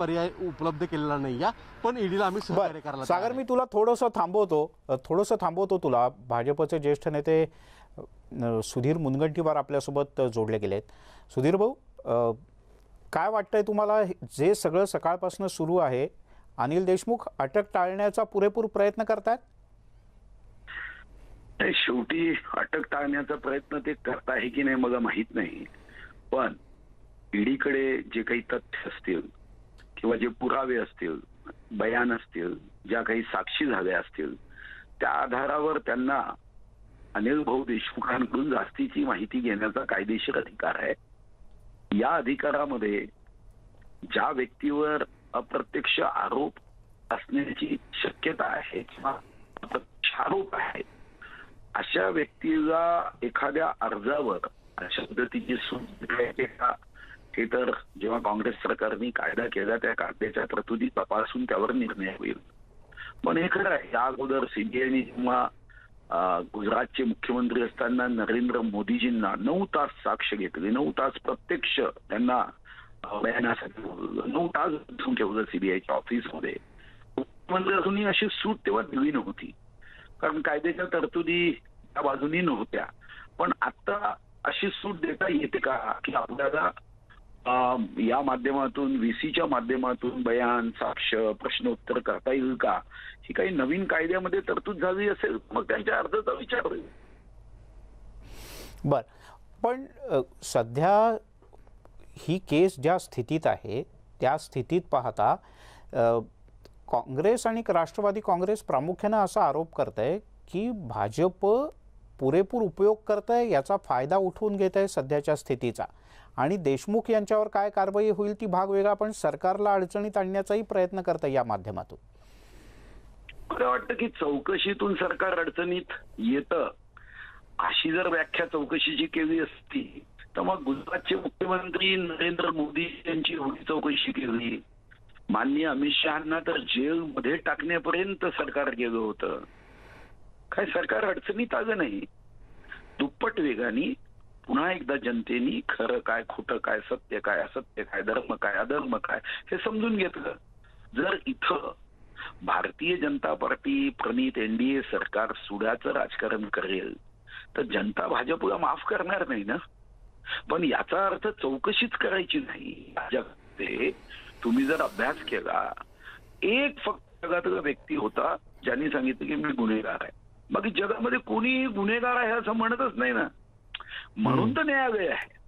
पर्याय उपलब्ध केलेला नाही या पण ईडीला आम्ही सहकार्य करायला सागर मी तुला थोडंसं थांबवतो थोडंसं थांबवतो तुला. भाजपचे ज्येष्ठ नेते सुधीर मुनगंटीवार आपल्यासोबत जोडले गेलेत. सुधीर भाऊ काय वाटतंय तुम्हाला जे सगळं सकाळपासून सुरू आहे? अनिल देशमुख अटक टाळण्याचा पुरेपूर प्रयत्न करतायत? नाही, शेवटी अटक टाळण्याचा प्रयत्न ते करत आहे की नाही मला माहीत नाही. पण ईडीकडे जे काही तथ्य असतील किंवा जे पुरावे असतील बयान असतील ज्या काही साक्षी झाल्या असतील त्या आधारावर त्यांना अनिल भाऊ देशमुखांकडून जास्तीची माहिती घेण्याचा कायदेशीर अधिकार आहे. या अधिकारामध्ये ज्या व्यक्तीवर अप्रत्यक्ष आरोप असण्याची शक्यता आहे किंवा अप्रत्यक्ष आरोप आहे अशा व्यक्तीला एखाद्या अर्जावर अशा पद्धतीची सूट हे तर जेव्हा काँग्रेस सरकारने कायदा केला त्या कायद्याच्या तरतुदी तपासून त्यावर निर्णय होईल. पण हे खरं आहे या अगोदर सीबीआयने जेव्हा गुजरातचे मुख्यमंत्री असताना नरेंद्र मोदीजींना नऊ तास साक्ष घेतली नऊ तास प्रत्यक्ष त्यांना बयानासाठी बोलवलं नऊ तास बसून ठेवलं सीबीआयच्या ऑफिसमध्ये. मुख्यमंत्री असूनही अशी सूट तेव्हा दिली नव्हती. कारण कायद्याच्या तरतुदी त्या बाजूनी नव्हत्या. पण आता अशी सूट देता येते का की आपल्याला या माध्यमातून व्हीसीच्या माध्यमातून बयान साक्ष प्रश्नोत्तर करता येईल का? ही काही नवीन कायद्यामध्ये तरतूद झाली असेल मग त्यांच्या अर्जाचा विचार होईल. बर. पण सध्या ही केस ज्या स्थितीत आहे त्या स्थितीत पाहता काँग्रेस आणि राष्ट्रवादी काँग्रेस प्रामुख्यानं असा आरोप करत आहे की भाजप पुरेपूर उपयोग करत आहे याचा फायदा उठवून घेत आहे सध्याच्या स्थितीचा. आणि देशमुख यांच्यावर काय कारवाई होईल ती भाग वेगळा पण सरकारला अडचणीत आणण्याचाही प्रयत्न करता या माध्यमातून. मला वाटतं की चौकशीतून सरकार अडचणीत येतं. अशी जर व्याख्या चौकशीची केली असती तर मग गुजरातचे मुख्यमंत्री नरेंद्र मोदी यांची एवढी चौकशी केली. माननीय अमित शहाना तर जेलमध्ये टाकण्यापर्यंत सरकार गेलं होतं. काय सरकार अडचणीत आलं नाही. दुप्पट वेगाने पुन्हा एकदा जनतेनी खरं काय खोटं काय सत्य काय असत्य काय धर्म काय अधर्म काय हे समजून घेतलं. जर इथं भारतीय जनता पार्टी प्रणित एनडीए सरकार सुडाचं राजकारण करेल तर जनता भाजपला माफ करणार नाही ना? पण याचा अर्थ चौकशीच करायची नाही. तुम्ही जर अभ्यास केला एक फक्त जगातला व्यक्ती होता ज्यांनी सांगितलं की मी गुन्हेगार आहे. बाकी जगामध्ये कोणी गुन्हेगार आहे असं म्हणतच नाही ना? म्हणून तर न्यायालय आहे.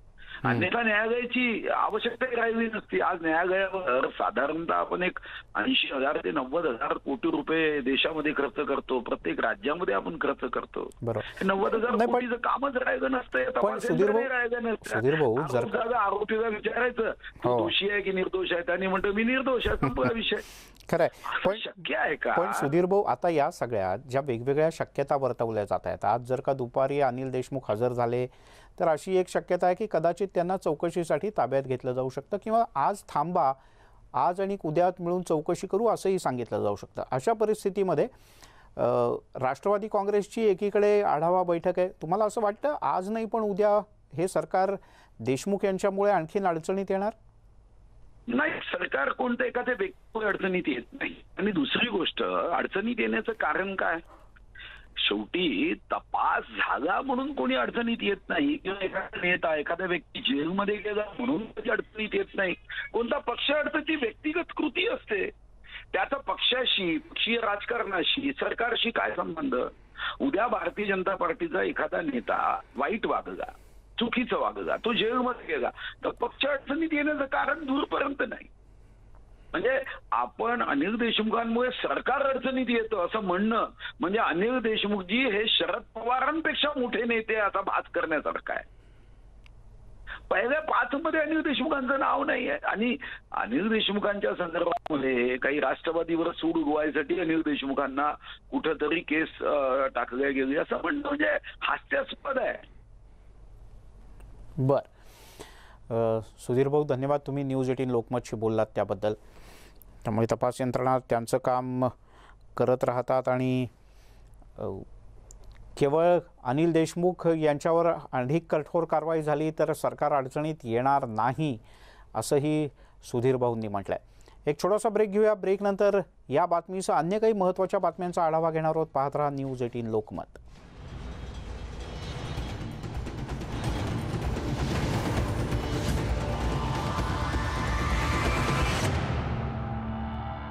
अन्यथा न्यायालयाची आवश्यकताही राहिली नसती. आज न्यायालयावर साधारणतः आपण एक ऐंशी हजार ते नव्वद हजार कोटी रुपये देशामध्ये खर्च करतो. प्रत्येक राज्यामध्ये आपण खर्च करतो. नव्वद हजार कोटीचं कामच राहिलं नसतं राहिलं नसतं आरोपीला विचारायचं हो. दोषी आहे की निर्दोष आहे त्याने म्हणतो मी निर्दोष आहे संपला विषय. खरंय. पण शक्य आहे का? पण सुधीर भाऊ आता या सगळ्या ज्या वेगवेगळ्या शक्यता वर्तवल्या जात आहेत आज जर का दुपारी अनिल देशमुख हजर झाले तर अशी एक शक्यता आहे की कदाचित त्यांना चौकशीसाठी ताब्यात घेतलं जाऊ शकतं किंवा आज थांबा आज आणि उद्यात मिळून चौकशी करू असंही सांगितलं जाऊ शकतं. अशा परिस्थितीमध्ये राष्ट्रवादी काँग्रेसची एकीकडे आढावा बैठक आहे. तुम्हाला असं वाटतं आज नाही पण उद्या हे सरकार देशमुख यांच्यामुळे आणखीन अडचणीत येणार? नाही सरकार कोणतं एखाद्या व्यक्ती अडचणीत येत नाही. आणि दुसरी गोष्ट अडचणीत येण्याचं कारण काय? शेवटी तपास झाला म्हणून कोणी अडचणीत येत नाही. किंवा एखादा नेता एखाद्या व्यक्ती जेलमध्ये गेला म्हणून अडचणीत येत नाही. कोणता पक्ष अडचणी व्यक्तिगत कृती असते. त्याचा पक्षाशी पक्षीय राजकारणाशी सरकारशी काय संबंध? उद्या भारतीय जनता पार्टीचा एखादा नेता वाईट वागला चुकीचं वागला तो जेलमध्ये गेला. तर पक्ष अडचणीत येण्याचं कारण दूरपर्यंत नाही. म्हणजे आपण अनिल देशमुखांमुळे सरकार अडचणीत येतं असं म्हणणं म्हणजे अनिल देशमुखजी हे शरद पवारांपेक्षा मोठे नेते असा भास करण्यासारखा आहे. पहिल्या पाच मध्ये अनिल देशमुखांचं नाव नाही आहे. आणि अनिल देशमुखांच्या संदर्भामध्ये काही राष्ट्रवादीवर सूड उगवायसाठी अनिल देशमुखांना कुठंतरी केस टाकल्या गेली. असं म्हणणं म्हणजे हास्यास्पद आहे. बर. सुधीर भाऊ धन्यवाद तुम्ही न्यूज एटीन लोकमतशी बोललात त्याबद्दल. त्यामुळे तपास यंत्रणा त्यांचं काम करत राहतात आणि केवळ अनिल देशमुख यांच्यावर अधिक कठोर कारवाई झाली तर सरकार अडचणीत येणार नाही असंही सुधीर भाऊंनी म्हटलं आहे एक छोटासा ब्रेक घेऊया. ब्रेकनंतर या बातमीसह अन्य काही महत्त्वाच्या बातम्यांचा आढावा घेणार आहोत. पाहत राहा न्यूज एटीन लोकमत.